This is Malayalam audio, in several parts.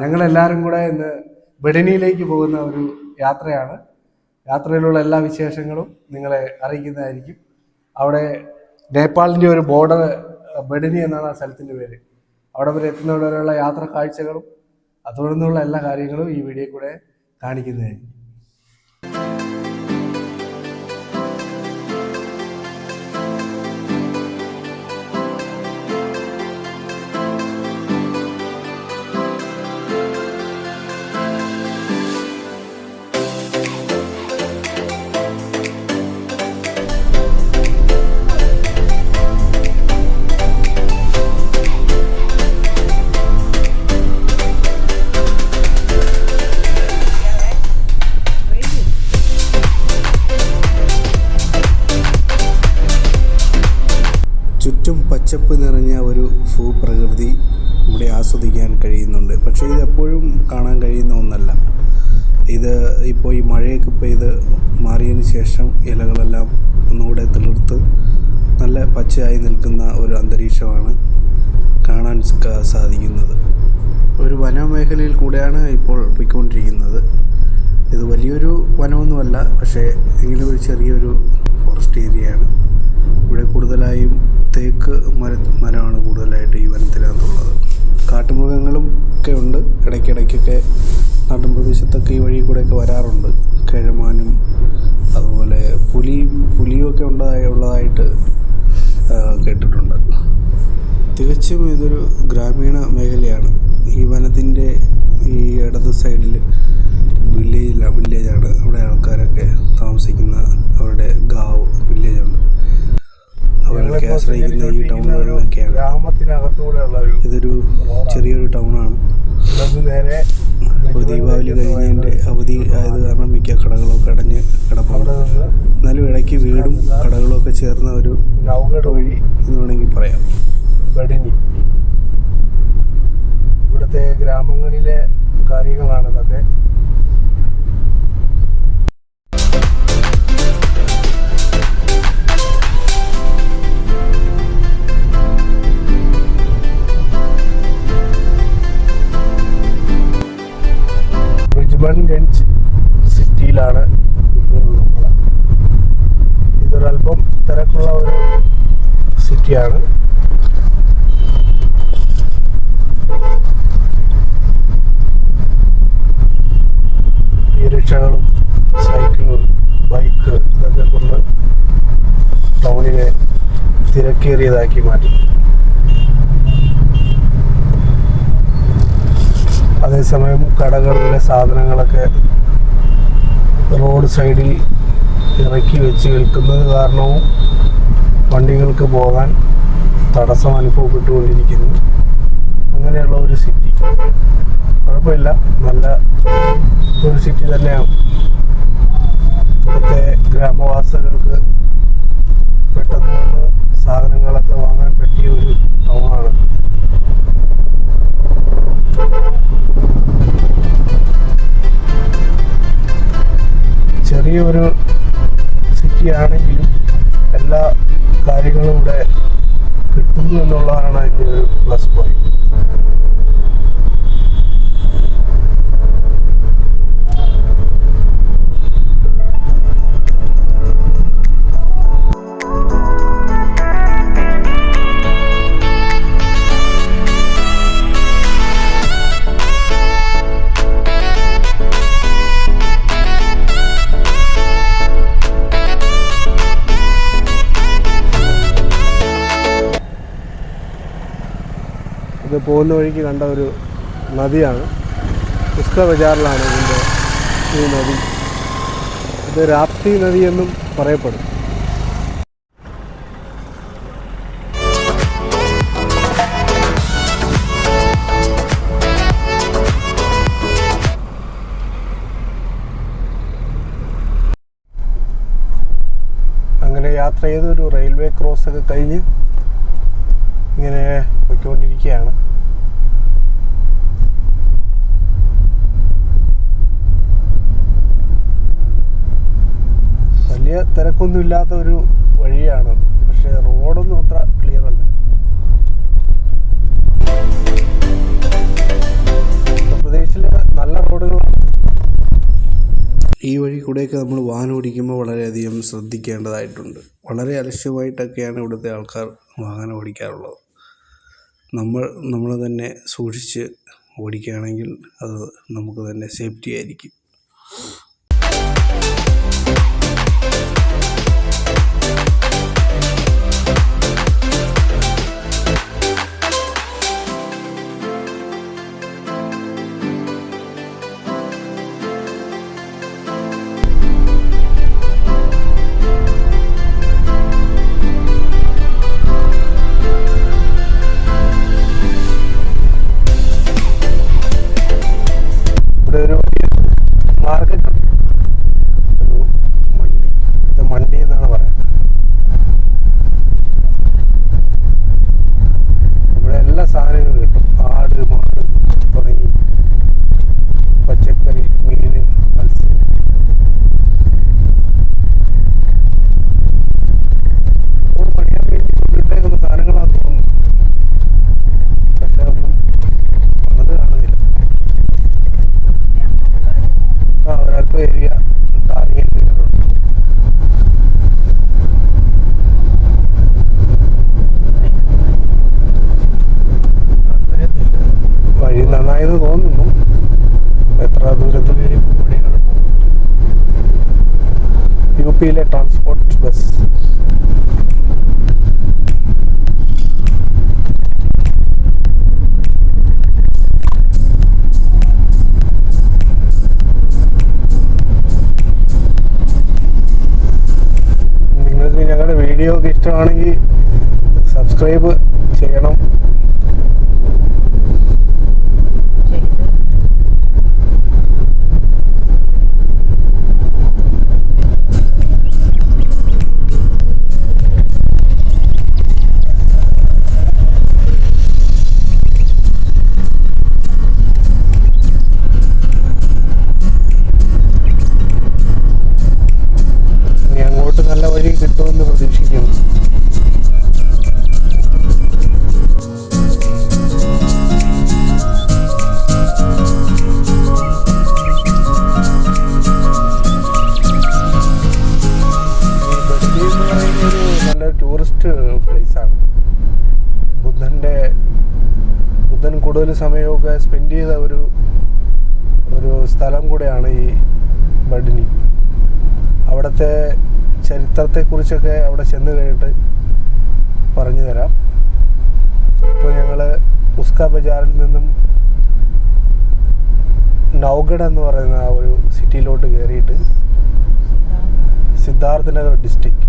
ഞങ്ങളെല്ലാവരും കൂടെ ഇന്ന് ബഡനിയിലേക്ക് പോകുന്ന ഒരു യാത്രയാണ്. യാത്രയിലുള്ള എല്ലാ വിശേഷങ്ങളും നിങ്ങളെ അറിയിക്കുന്നതായിരിക്കും. അവിടെ നേപ്പാളിന്റെ ഒരു ബോർഡർ ബഡനി എന്നാണ് ആ സ്ഥലത്തിന്റെ പേര്. അവിടെ വരെ എത്തുന്നവരെയുള്ള യാത്ര കാഴ്ചകളും അതുകൊണ്ടുള്ള എല്ലാ കാര്യങ്ങളും ഈ വീഡിയോ കൂടെ കാണിക്കുന്നതായിരിക്കും. പച്ചപ്പ് നിറഞ്ഞ ഒരു ഭൂപ്രകൃതി ഇവിടെ ആസ്വദിക്കാൻ കഴിയുന്നുണ്ട്. പക്ഷേ ഇതെപ്പോഴും കാണാൻ കഴിയുന്ന ഒന്നല്ല. ഇത് ഇപ്പോൾ ഈ മഴയൊക്കെ പെയ്ത് മാറിയതിന് ശേഷം ഇലകളെല്ലാം ഒന്നുകൂടെ തളിർത്ത് നല്ല പച്ചയായി നിൽക്കുന്ന ഒരു അന്തരീക്ഷമാണ് കാണാൻ സാധിക്കുന്നത്. ഒരു വനമേഖലയിൽ കൂടെയാണ് ഇപ്പോൾ പോയിക്കൊണ്ടിരിക്കുന്നത്. ഇത് വലിയൊരു വനമൊന്നുമല്ല പക്ഷേ എങ്കിലും ഒരു ചെറിയൊരു ഫോറസ്റ്റ് ഏരിയയാണ്. ഇവിടെ കൂടുതലായും തേക്ക് മര മരമാണ് കൂടുതലായിട്ട് ഈ വനത്തിനകത്തുള്ളത്. കാട്ടുമൃഗങ്ങളും ഒക്കെ ഉണ്ട്. ഇടയ്ക്കിടയ്ക്കൊക്കെ നാട്ടിൻ പ്രദേശത്തൊക്കെ ഈ വഴി കൂടെയൊക്കെ വരാറുണ്ട്. കിഴമാനും അതുപോലെ പുലി പുലിയൊക്കെ ഉണ്ടായി ഉള്ളതായിട്ട് കേട്ടിട്ടുണ്ട്. തികച്ചും ഇതൊരു ഗ്രാമീണ മേഖലയാണ്. ഈ വനത്തിന്റെ ഈ ഇടത് സൈഡിൽ വില്ലേജില്ല വില്ലേജാണ്. അവിടെ ആൾക്കാരൊക്കെ താമസിക്കുന്ന അവരുടെ ഗാവ് അവരൊക്കെ ആശ്രയിക്കുന്ന ഈ ടൗണുകളിലൊക്കെയാണ് ഗ്രാമത്തിനകത്തൂടെയുള്ള ഇതൊരു ചെറിയൊരു ടൗണാണ് നേരെ ഇപ്പോൾ ദീപാവലി കഴിഞ്ഞതിന്റെ അവധി ആയത് കാരണം മിക്ക കടകളൊക്കെ അടഞ്ഞ് കിടപ്പുണ്ട്. എന്നാലും ഇടയ്ക്ക് വീടും കടകളും ഒക്കെ ചേർന്ന ഒരു വഴി എന്ന് വേണമെങ്കിൽ പറയാം. ബഡിനി ഇവിടുത്തെ ഗ്രാമങ്ങളിലെ കാര്യങ്ങളാണ് ഇതൊക്കെ. ബ്രിജ്മൺഗഞ്ച് സിറ്റിയിലാണ് ഇപ്പോൾ നമ്മൾ ഇതൊരല്പം തിരക്കുള്ള ഒരു സിറ്റിയാണ്. ഈ റിക്ഷകളും സൈക്കിളും ബൈക്ക് ഇതൊക്കെ കൊണ്ട് ടൗണിനെ തിരക്കേറിയതാക്കി മാറ്റി. അതേസമയം കടകളിലെ സാധനങ്ങളൊക്കെ റോഡ് സൈഡിൽ ഇറക്കി വെച്ച് വിൽക്കുന്നത് കാരണവും വണ്ടികൾക്ക് പോകാൻ തടസ്സം അനുഭവപ്പെട്ടുകൊണ്ടിരിക്കുന്നു. അങ്ങനെയുള്ള ഒരു സിറ്റി കുഴപ്പമില്ല. നല്ല ഒരു സിറ്റി തന്നെയാണ്. ഇവിടുത്തെ ഗ്രാമവാസികൾക്ക് പെട്ടെന്ന് സാധനങ്ങളൊക്കെ വാങ്ങാൻ പറ്റിയ ഒരു ടൗണാണ് ചെറിയൊരു സിറ്റി ആണെങ്കിലും എല്ലാ കാര്യങ്ങളും ഇവിടെ കിട്ടുന്നു എന്നുള്ളതാണ് അതിന്റെ ഒരു പ്ലസ് പോയിന്റ് ഇത് പോകുന്ന വഴിക്ക് കണ്ട ഒരു നദിയാണ്. പുസ്തക ബജാറിലാണ് ഇതിന്റെ ഈ നദി. ഇത് രാപ്തി നദി എന്നും പറയപ്പെടും. അങ്ങനെ യാത്ര ചെയ്ത് ഒരു റെയിൽവേ ക്രോസ് ഒക്കെ കഴിഞ്ഞ് പോയിക്കൊണ്ടിരിക്കുകയാണ് വലിയ തിരക്കൊന്നുമില്ലാത്ത ഒരു വഴിയാണ്. പക്ഷെ റോഡൊന്നും അത്ര ക്ലിയർ അല്ല. ഉത്തർപ്രദേശിൽ നല്ല റോഡുകൾ ഈ വഴി കൂടെയൊക്കെ നമ്മൾ വാഹനം ഓടിക്കുമ്പോൾ വളരെയധികം ശ്രദ്ധിക്കേണ്ടതായിട്ടുണ്ട്. വളരെ അലക്ഷ്യമായിട്ടൊക്കെയാണ് ഇവിടുത്തെ ആൾക്കാർ വാഹനം ഓടിക്കാറുള്ളത്. നമ്മൾ നമ്മൾ തന്നെ സൂക്ഷിച്ച് ഓടിക്കുകയാണെങ്കിൽ അത് നമുക്ക് തന്നെ സേഫ്റ്റി ആയിരിക്കും. യു പിയിലെ ട്രാൻസ്പോർട്ട് ബസ് നിങ്ങൾക്ക് ഞങ്ങളുടെ വീഡിയോ ഒക്കെ ഇഷ്ടമാണെങ്കിൽ സബ്സ്ക്രൈബ് ചരിത്രത്തെക്കുറിച്ചൊക്കെ അവിടെ ചെന്ന് കഴിഞ്ഞിട്ട് പറഞ്ഞു തരാം ഇപ്പോൾ ഞങ്ങൾ ഉസ്ക ബജാറിൽ നിന്നും നൗഗഡ് എന്ന് പറയുന്ന ആ ഒരു സിറ്റിയിലോട്ട് കയറിയിട്ട് സിദ്ധാർത്ഥ നഗർ ഡിസ്ട്രിക്ട്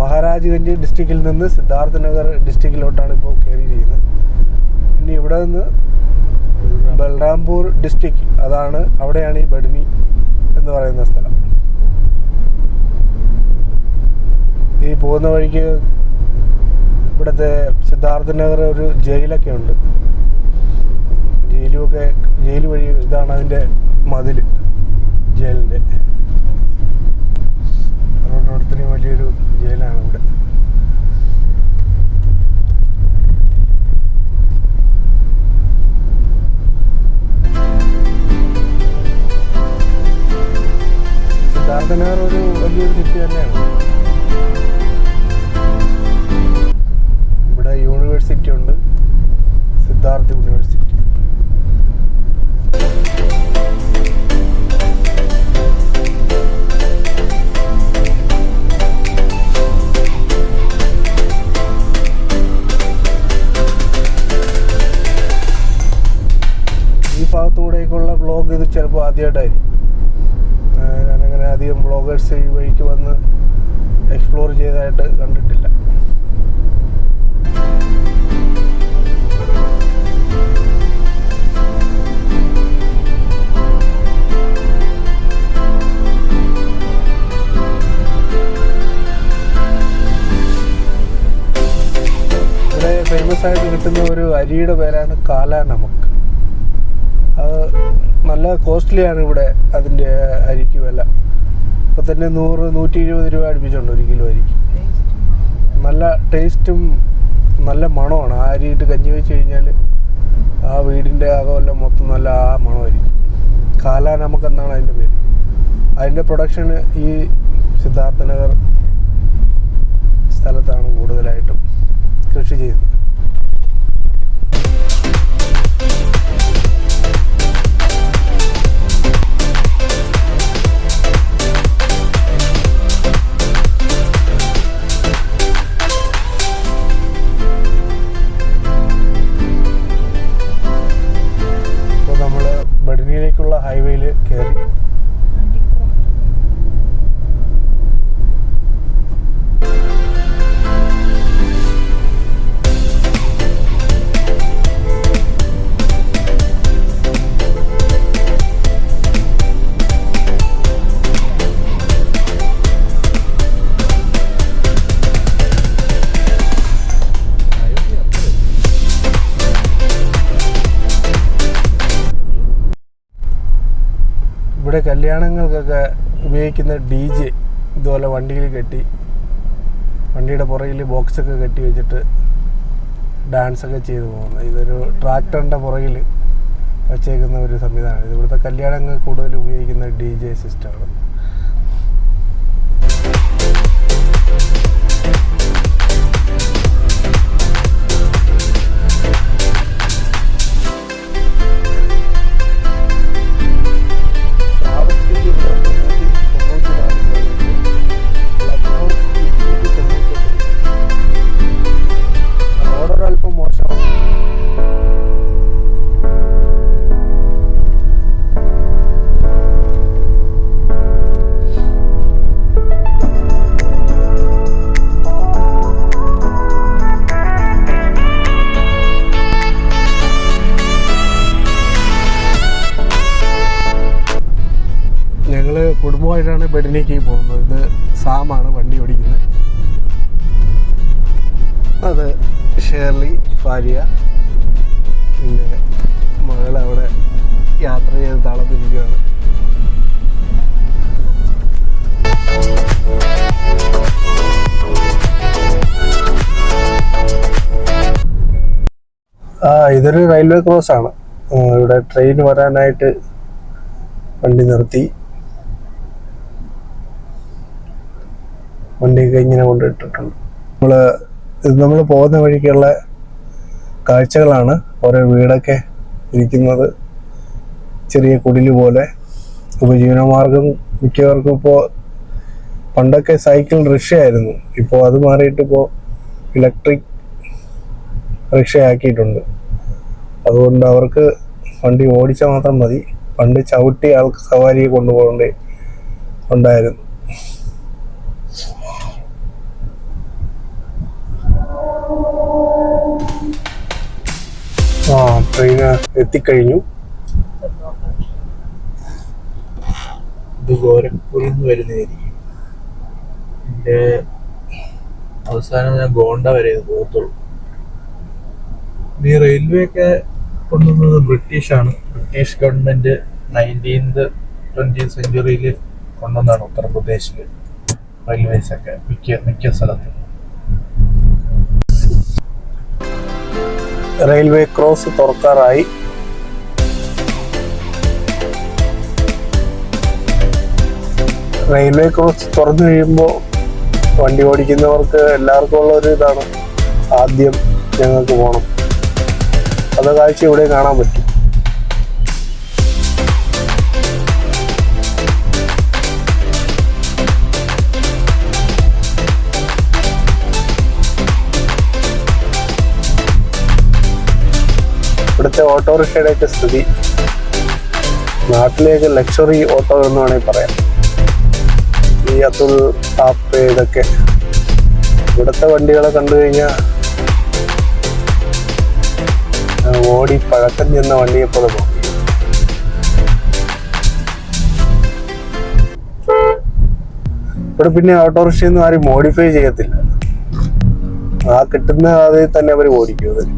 മഹാരാജ്ഗഞ്ച് ഡിസ്ട്രിക്റ്റിൽ നിന്ന് സിദ്ധാർത്ഥ നഗർ ഡിസ്ട്രിക്റ്റിലോട്ടാണ് ഇപ്പോൾ കയറിയിരിക്കുന്നത്. ഇനി ഇവിടെ നിന്ന് ബൽറാംപൂർ ഡിസ്ട്രിക്ട് അതാണ് അവിടെയാണ് ഈ ബഡ്മി എന്ന് പറയുന്ന സ്ഥലം. ഈ പോകുന്ന വഴിക്ക് ഇവിടുത്തെ സിദ്ധാർത്ഥ നഗർ ഒരു ജയിലൊക്കെ ഉണ്ട്. ജയിലുമൊക്കെ ജയിൽ വഴി ഇതാണ് അതിന്റെ മതിൽ ജയിലിന്റെ. അതുകൊണ്ട് ഇത്രയും വലിയൊരു ജയിലാണ് ഇവിടെ. സിദ്ധാർത്ഥ നഗർ ഒരു വലിയൊരു സിറ്റി തന്നെയാണ്. ഇവിടെ യൂണിവേഴ്സിറ്റി ഉണ്ട്. സിദ്ധാർത്ഥ യൂണിവേഴ്സിറ്റി ഈ ഭാഗത്തൂടെയൊക്കെയുള്ള വ്ളോഗ് ഇത് ചിലപ്പോൾ ആദ്യമായിട്ടായിരിക്കും ആ, ഞാനങ്ങനെ അധികം വ്ളോഗേഴ്സ് ഈ വഴിക്ക് വന്ന് എക്സ്പ്ലോർ ചെയ്തതായിട്ട് കണ്ടിട്ടില്ല. ഫേമസ് ആയിട്ട് കിട്ടുന്ന ഒരു അരിയുടെ പേരാണ് കാല നമക്ക് അത് നല്ല കോസ്റ്റ്ലിയാണ് ഇവിടെ അതിന്റെ അരിക്ക് വില. ഇപ്പം തന്നെ നൂറ് നൂറ്റി ഇരുപത് രൂപ അടുപ്പിച്ചുണ്ട് ഒരു കിലോ അരിക്ക്. നല്ല ടേസ്റ്റും നല്ല മണമാണ്. ആ അരിയിട്ട് കഞ്ഞി വെച്ച് കഴിഞ്ഞാൽ ആ വീടിന്റെ അകമെല്ലാം മൊത്തം നല്ല ആ മണമായിരിക്കും. കാല നമുക്കെന്നാണ് അതിന്റെ പേര്. അതിന്റെ പ്രൊഡക്ഷൻ ഈ സിദ്ധാർത്ഥനഗർ സ്ഥലത്താണ് കൂടുതലായിട്ടും കൃഷി ചെയ്യുന്നത്. ഹൈവേയിൽ കയറി കല്യാണങ്ങൾക്കൊക്കെ ഉപയോഗിക്കുന്ന ഡി ജെ ഇതുപോലെ വണ്ടിയിൽ കെട്ടി വണ്ടിയുടെ പുറകിൽ ബോക്സൊക്കെ കെട്ടി വെച്ചിട്ട് ഡാൻസൊക്കെ ചെയ്തു പോകുന്നത് ഇതൊരു ട്രാക്ടറിന്റെ പുറകിൽ വച്ചേക്കുന്ന ഒരു സംവിധാനമാണ്. ഇവിടുത്തെ കല്യാണങ്ങൾ കൂടുതൽ ഉപയോഗിക്കുന്ന ഡി ജെ സിസ്റ്റമാണ് ബെഡിലേക്ക് പോകുന്നത്. ഇത് സാമാണ് വണ്ടി ഓടിക്കുന്നത്. അത് ഷേർലി ഭാര്യ പിന്നെ മകൾ അവിടെ യാത്ര ചെയ്ത് തളർന്നിരിക്കുകയാണ്. ആ ഇതൊരു റെയിൽവേ ക്രോസ് ആണ്. ഇവിടെ ട്രെയിൻ വരാനായിട്ട് വണ്ടി നിർത്തി. വണ്ടിയൊക്കെ ഇങ്ങനെ കൊണ്ടിട്ടിട്ടുണ്ട് നമ്മൾ ഇത് നമ്മൾ പോകുന്ന വഴിക്കുള്ള കാഴ്ചകളാണ് ഓരോ വീടൊക്കെ ഇരിക്കുന്നത്. ചെറിയ കുടിൽ പോലെ ഉപജീവനമാർഗം മിക്കവർക്കും ഇപ്പോൾ പണ്ടൊക്കെ സൈക്കിൾ റിക്ഷയായിരുന്നു. ഇപ്പോൾ അത് മാറിയിട്ട് ഇപ്പോൾ ഇലക്ട്രിക് റിക്ഷയാക്കിയിട്ടുണ്ട്. അതുകൊണ്ട് അവർക്ക് വണ്ടി ഓടിച്ചാൽ മാത്രം മതി. പണ്ട് ചവിട്ടി ആൾക്ക് സവാരിയെ കൊണ്ടുപോകേണ്ടി ഉണ്ടായിരുന്നു. ആ ട്രെയിൻ എത്തിക്കഴിഞ്ഞു. ഗോരഖ്പൂരിൽ നിന്ന് വരുന്നതായിരിക്കും. എന്റെ അവസാനം ഞാൻ ഗോണ്ട വരെ പോകത്തുള്ളൂ. ഈ റെയിൽവേ ഒക്കെ കൊണ്ടുവന്നത് ബ്രിട്ടീഷാണ്. ബ്രിട്ടീഷ് ഗവൺമെന്റ് നയന്റീൻത് ട്വന്റി സെഞ്ചുറിയിൽ കൊണ്ടുവന്നാണ് ഉത്തർപ്രദേശിൽ റെയിൽവേസ് ഒക്കെ മിക്ക മിക്ക സ്ഥലത്തും. റെയിൽവേ ക്രോസ് തുറക്കാറായി. റെയിൽവേ ക്രോസ് തുറന്നു കഴിയുമ്പോൾ വണ്ടി ഓടിക്കുന്നവർക്ക് എല്ലാവർക്കും ഉള്ള ഒരു ഇതാണ് ആദ്യം ഞങ്ങൾക്ക് പോകണം അത് കാഴ്ച ഇവിടെ കാണാൻ പറ്റും. ഇവിടുത്തെ ഓട്ടോറിക്ഷയുടെയൊക്കെ സ്ഥിതി നാട്ടിലേക്ക് ലക്ഷറി ഓട്ടോ എന്ന് വേണമെങ്കിൽ പറയാം. ഈ അതുൽ ടാപ്പ് ഇതൊക്കെ. ഇവിടുത്തെ വണ്ടികളെ കണ്ടു കഴിഞ്ഞാൽ ഓടി പഴക്കം ചെന്ന വണ്ടിയെ പോലെ പോകും ഇവിടെ പിന്നെ ഓട്ടോറിക്ഷയൊന്നും ആരും മോഡിഫൈ ചെയ്യത്തില്ല. ആ കിട്ടുന്ന അതിൽ തന്നെ അവർ ഓടിക്കും അതിൽ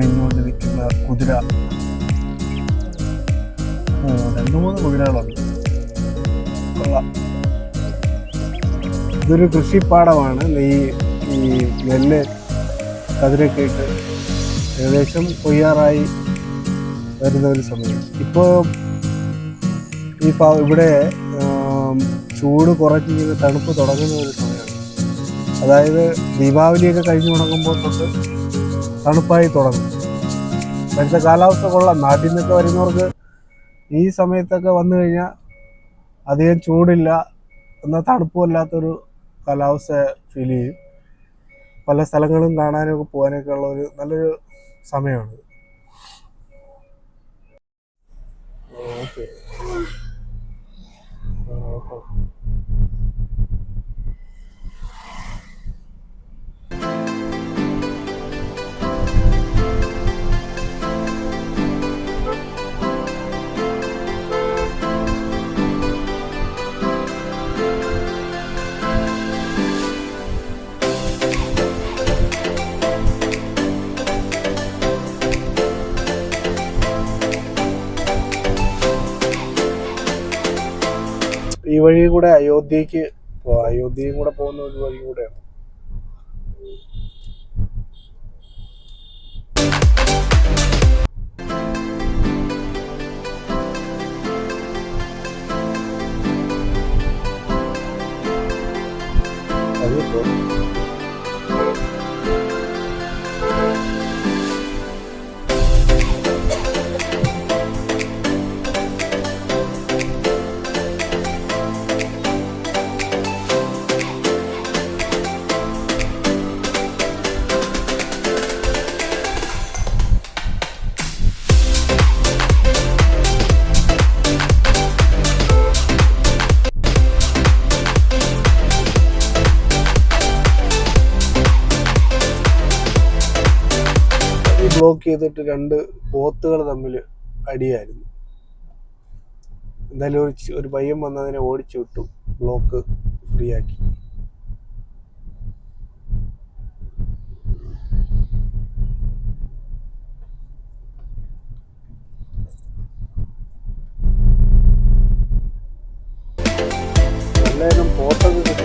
മേഞ്ഞുകൊണ്ട് നിൽക്കുന്ന കുതിര. രണ്ടു മൂന്ന് കുതിരകളുണ്ട്. കൊള്ളാം. ഇതൊരു കൃഷിപ്പാടമാണ്. ഈ ഈ നെല്ല് കതിരൊക്കെ ഇട്ട് ഏകദേശം കൊയ്യാറായി വരുന്ന ഒരു സമയം. ഇപ്പോൾ ഈ ഇവിടെ ചൂട് ചൂട് കുറച്ചിങ്ങനെ തണുപ്പ് തുടങ്ങുന്ന ഒരു സമയമാണ് അതായത് ദീപാവലിയൊക്കെ കഴിഞ്ഞ് തുടങ്ങുമ്പോൾ തൊട്ട് തണുപ്പായി തുടങ്ങും. ഇപ്പോഴത്തെ കാലാവസ്ഥ കൊള്ളാം. നാട്ടിൽ നിന്നൊക്കെ വരുന്നവർക്ക് ഈ സമയത്തൊക്കെ വന്നു കഴിഞ്ഞാൽ അധികം ചൂടില്ല എന്നാൽ തണുപ്പുമില്ലാത്തൊരു കാലാവസ്ഥ ഫീൽ ചെയ്യും. പല സ്ഥലങ്ങളും കാണാനൊക്കെ പോകാനൊക്കെ ഉള്ള ഒരു നല്ലൊരു സമയമാണ്. ഓക്കെ. വഴി കൂടെ അയോധ്യക്ക് അയോധ്യയും കൂടെ പോകുന്ന ഒരു വഴി കൂടെയാണ്. ചെയ്തിട്ട് രണ്ട് പോത്തുകൾ തമ്മിൽ അടിയായിരുന്നു. എന്തായാലും ഒരു ഒരു പയ്യൻ വന്നതിനെ ഓടിച്ചു വിട്ടു. ബ്ലോക്ക് ഫ്രീ ആക്കി എല്ലാവരും പോത്തൊക്കെ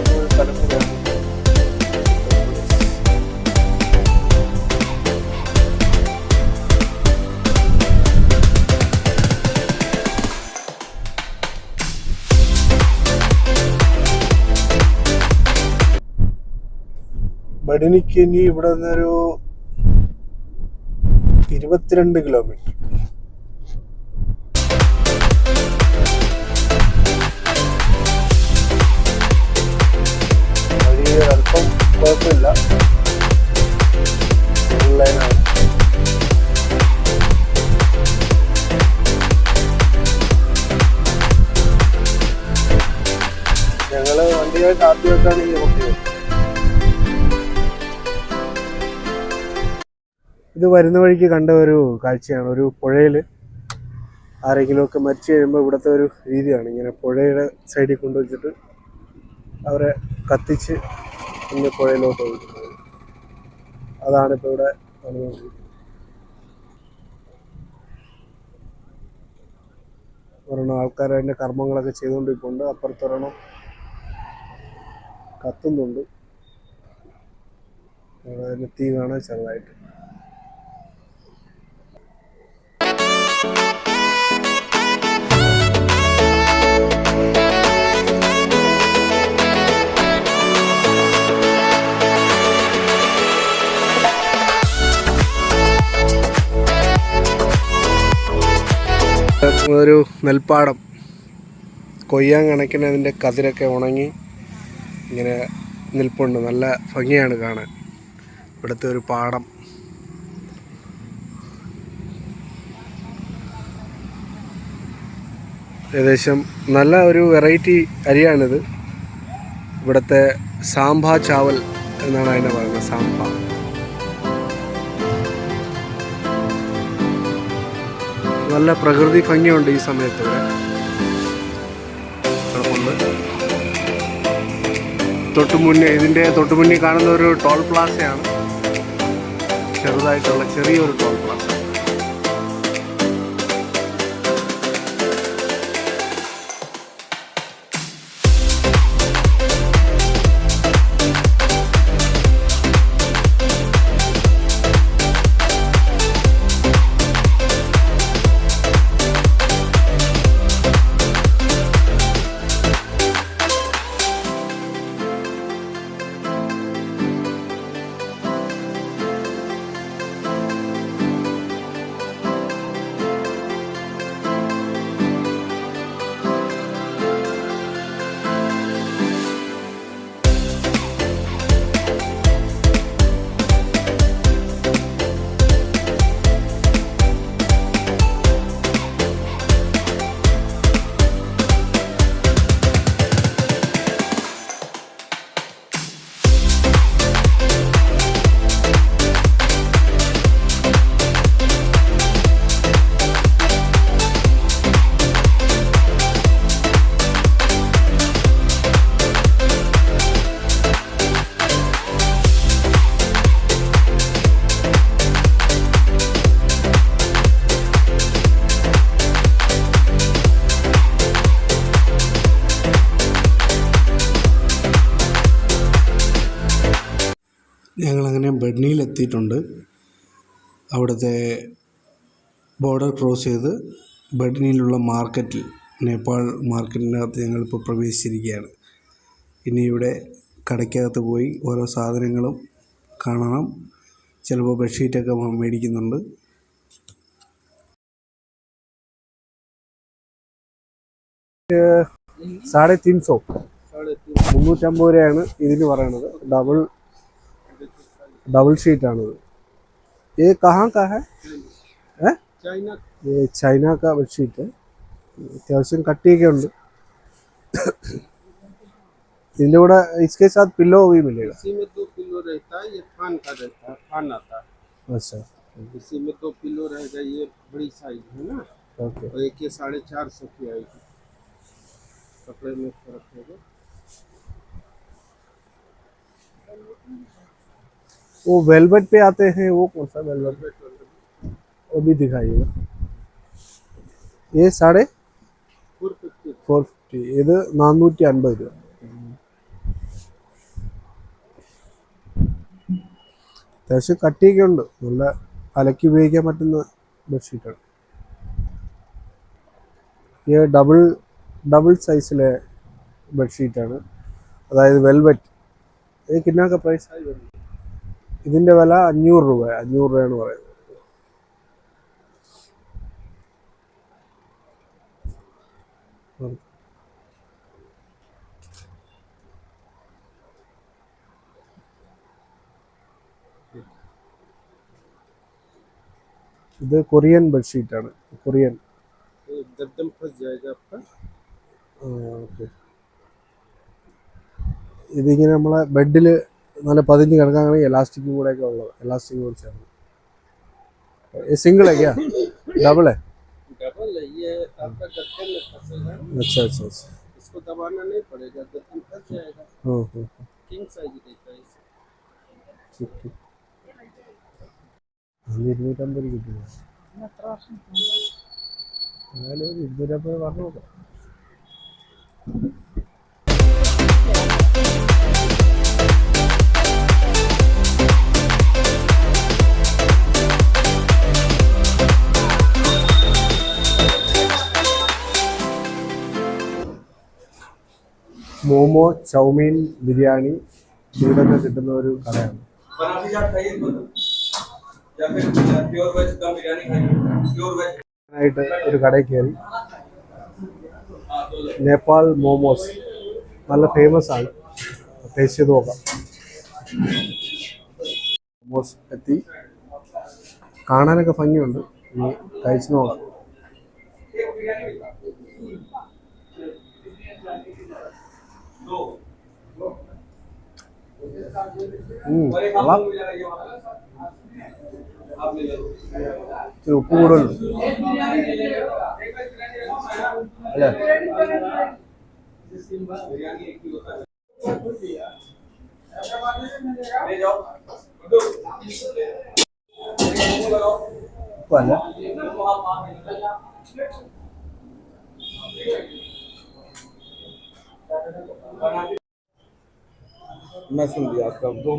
ബഡിനിക്ക് ഇനി ഇവിടെ നിന്നൊരു ഇരുപത്തിരണ്ട് കിലോമീറ്റർ ഇത് വരുന്ന വഴിക്ക് കണ്ട ഒരു കാഴ്ചയാണ്. ഒരു പുഴയിൽ ആരെങ്കിലുമൊക്കെ മരിച്ചു കഴിയുമ്പോൾ ഇവിടുത്തെ ഒരു രീതിയാണ്. ഇങ്ങനെ പുഴയുടെ സൈഡിൽ കൊണ്ടുവച്ചിട്ട് അവരെ കത്തിച്ച് ഇങ്ങനെ പുഴയിലോട്ട് ഒഴുക്കുന്നത് അതാണ് ഇപ്പോൾ ഇവിടെ ഒരെണ്ണം ആൾക്കാർ അതിന്റെ കർമ്മങ്ങളൊക്കെ ചെയ്തുകൊണ്ടിരിപ്പുണ്ട് അപ്പുറത്തൊരെണ്ണം കത്തുന്നുണ്ട്. അവിടെ തീ കാണാൻ ചെറുതായിട്ട്. ഒരു നെൽപ്പാടം. കൊയ്യാൻ കണക്കിന് അതിന്റെ കതിരൊക്കെ ഉണങ്ങി ഇങ്ങനെ നിൽപ്പുണ്ട്. നല്ല ഭംഗിയാണ് കാണാൻ. ഇവിടുത്തെ ഒരു പാടം. ഏകദേശം നല്ല ഒരു വെറൈറ്റി അരിയാണിത്. ഇവിടുത്തെ സാമ്പാ ചാവൽ എന്നാണ് അതിനെ പറയുന്നത് സാമ്പാ. നല്ല പ്രകൃതി ഭംഗിയുണ്ട് ഈ സമയത്ത് തൊട്ടു മുന്നേ ഇതിന്റെ തൊട്ടു മുന്നേ കാണുന്ന ഒരു ടോൾ പ്ലാസയാണ്. ചെറുതായിട്ടുള്ള ചെറിയൊരു ടോൾ ബഡ്നിയിലെത്തിയിട്ടുണ്ട് അവിടുത്തെ ബോർഡർ ക്രോസ് ചെയ്ത് ബഡ്നിയിലുള്ള മാർക്കറ്റിൽ നേപ്പാൾ മാർക്കറ്റിനകത്ത് ഞങ്ങളിപ്പോൾ പ്രവേശിച്ചിരിക്കുകയാണ്. ഇനി ഇവിടെ കടയ്ക്കകത്ത് പോയി ഓരോ സാധനങ്ങളും കാണണം. ചിലപ്പോൾ ബെഡ്ഷീറ്റൊക്കെ മേടിക്കുന്നുണ്ട്. സാढ़े തീൻസോ മുന്നൂറ്റമ്പത് രൂപയാണ് ഇതിന് പറയണത്. ഡബിൾ ഡബിൾ ഷീറ്റ് ആണിത് ये कहाँ का है ഏ? ये ചൈന का ബെഡ്ഷീറ്റ് അത്യാവശ്യം കട്ടിയൊക്കെ ഉണ്ട് ഇതിൻ്റെ കൂടെ इसके साथ पिल्लो भी मिलेगा इसी में दो पिलो रहता है ये फान का रहता है फान आता है अच्छा इसी में दो पिलो रहेगा ये बड़ी साइज है ना ओके और एक ये साढ़े चार सौ की आएगी कपड़े में फर्क होगा वो वेलवेट पे आते हैं वो कौन सा वेलवेट वो भी दिखाइएगा ये साढ़े फोर फिफ्टी ഫോർ ഫിഫ്റ്റി ഇത് നാനൂറ്റി അൻപത് രൂപ അത്യാവശ്യം കട്ടിയൊക്കെ ഉണ്ട് നല്ല അലക്കി ഉപയോഗിക്കാൻ പറ്റുന്ന ബെഡ്ഷീറ്റാണ് ഈ ഡബിൾ ഡബിൾ സൈസിലെ ബെഡ്ഷീറ്റാണ് അതായത് വെൽവെറ്റ് ഇത് കിന്നാക്ക പ്രൈസ് ഇതിന്റെ വില അഞ്ഞൂറ് രൂപ അഞ്ഞൂറ് രൂപയാണ് പറയുന്നത്. ഇത് കൊറിയൻ ബെഡ്ഷീറ്റാണ്. കൊറിയൻ. ഇതിങ്ങനെ നമ്മളെ ബെഡിൽ നല്ല പതിഞ്ഞ് കിടക്കാണെങ്കിൽ എലാസ്റ്റിക്കും കൂടെ ഒക്കെ ഉള്ളത് എലാസ്റ്റിക് കൂടെ ചേർന്ന് സിംഗിൾ है क्या डबल है डबल है ये आपका गद्दे में फंसेगा अच्छा अच्छा अच्छा इसको दबाना नहीं पड़ेगा गद्दे में फंस जाएगा हाँ हाँ हाँ, किंग साइज रहता है इसे ठीक ठीक അത് ഇരുന്നൂറ്റമ്പത് കിട്ടും എത്ര വർഷം എന്നാലും ഒരു ഇരുന്നൂറ്റമ്പത് പറഞ്ഞു നോക്കാം മോമോ ചൗമീൻ ബിരിയാണി ഇവിടെയൊക്കെ കിട്ടുന്ന ഒരു കടയാണ്. ആയിട്ട് ഒരു കടയിൽ കയറി. നേപ്പാൾ മോമോസ്. നല്ല ഫേമസ് ആണ്. ടേസ്റ്റ് ചെയ്ത് നോക്കാം. മോമോസ് എത്തി. കാണാനൊക്കെ ഭംഗിയുണ്ട്. ഇനി കഴിച്ചു നോക്കാം. ഉപ്പ് കൂടുതലുണ്ട് അല്ലേ? ഉപ്പല്ല Thank you. मैं सुन लिया आपका। दो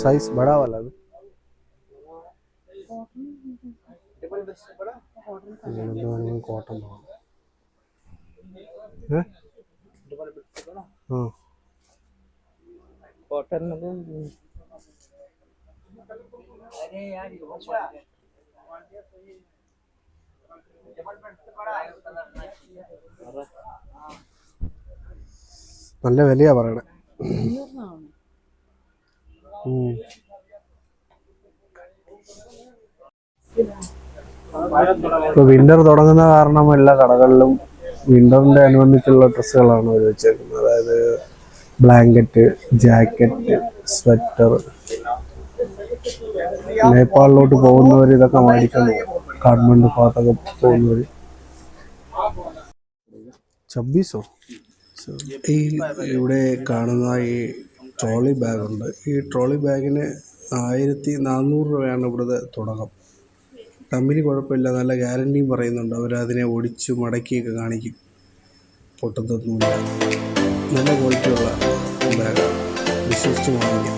साइज़ बड़ा वाला भी कॉटन है? हाँ। നല്ല വിലയാ പറയണേ. ഇപ്പൊ വിന്റർ തുടങ്ങുന്ന കാരണം എല്ലാ കടകളിലും വിന്ററിന്റെ അനുബന്ധിച്ചുള്ള ഡ്രസ്സുകളാണ് അവർ വെച്ചേക്കുന്നത്. അതായത് ബ്ലാങ്കറ്റ് ജാക്കറ്റ് സ്വെറ്റർ. നേപ്പാളിലോട്ട് പോകുന്നവർ ഇതൊക്കെ മേടിക്കണം. കാഠ്മണ്ഡു ഭാഗത്തൊക്കെ പോകുന്നവർ ചബ്ബീസോ ഈ ഇവിടെ കാണുന്ന ഈ ട്രോളി ബാഗുണ്ട് ഈ ട്രോളി ബാഗിന് ആയിരത്തി നാനൂറ് രൂപയാണ് ഇവിടുത്തെ തുടക്കം. കമ്പനി കുഴപ്പമില്ല നല്ല ഗ്യാരണ്ടിയും പറയുന്നുണ്ട്. അവരതിനെ ഒടിച്ച് മടക്കിയൊക്കെ കാണിക്കും. പൊട്ടത്തൊന്നുമില്ല നല്ല ക്വാളിറ്റിയുള്ള ബാഗാണ് വിശ്വസിച്ച് വാങ്ങിക്കാം.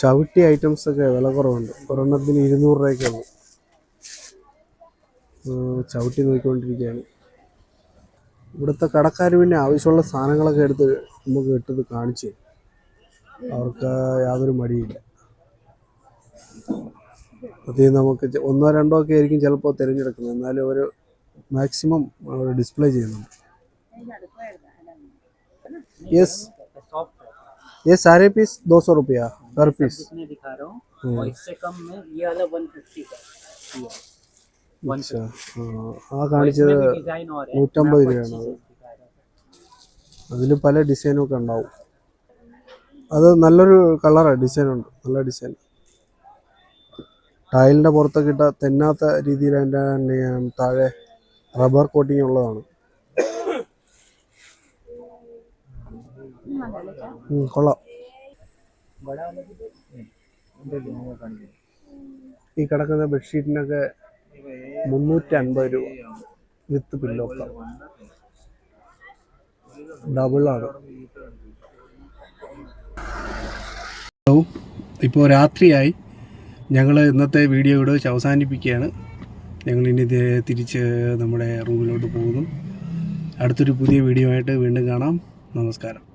ചവിട്ടി ഐറ്റംസ് ഒക്കെ വില കുറവുണ്ട്. ഒരെണ്ണത്തിന് ഇരുന്നൂറ് രൂപയ്ക്കാണ്. ചവിട്ടി നോക്കിക്കൊണ്ടിരിക്കുകയാണ്. ഇവിടുത്തെ കടക്കാർ പിന്നെ ആവശ്യമുള്ള സാധനങ്ങളൊക്കെ എടുത്ത് നമുക്ക് ഇട്ടത് കാണിച്ച്. അവർക്ക് യാതൊരു മടിയില്ല. അതിൽ നമുക്ക് ഒന്നോ രണ്ടോ ഒക്കെ ആയിരിക്കും ചിലപ്പോൾ തിരഞ്ഞെടുക്കുന്നത്. എന്നാലും അവർ മാക്സിമം അവർ ഡിസ്പ്ലേ ചെയ്യുന്നുണ്ട് യെസ് ये सारे पीस दो सौ रुपया पर पीस जितने दिखा रहा हूँ हम्म। और इससे कम में ये वाला वन फिफ्टी का ये वन अच्छा ആ കാണിച്ചത് डिजाइन और है നൂറ്റമ്പത് मैं आपको രൂപയാണ് अच्छी അത് चीज़ दिखा रहा था അതിൽ പല ഡിസൈനും ഒക്കെ ഉണ്ടാവും അത് നല്ലൊരു കളറാണ് ഡിസൈൻ ഉണ്ട് നല്ല ഡിസൈൻ ടൈലിൻ്റെ പുറത്തൊക്കെ ഇട്ട തെന്നാത്ത രീതിയിൽ അതിൻ്റെ നെ- താഴെ റബ്ബർ കോട്ടിങ് ഉള്ളതാണ്. കൊള്ളാം. ഈ കിടക്കുന്ന ബെഡ്ഷീറ്റിനൊക്കെ മുന്നൂറ്റി അൻപത് രൂപ. വിത്ത് പില്ലോക്ക ഡബിളാണ്. ഇപ്പോൾ രാത്രിയായി. ഞങ്ങൾ ഇന്നത്തെ വീഡിയോ ഇവിടെ വെച്ച് അവസാനിപ്പിക്കുകയാണ്. ഞങ്ങളിനി തിരിച്ച് നമ്മുടെ റൂമിലോട്ട് പോകുന്നു. അടുത്തൊരു പുതിയ വീഡിയോ ആയിട്ട് വീണ്ടും കാണാം. നമസ്കാരം.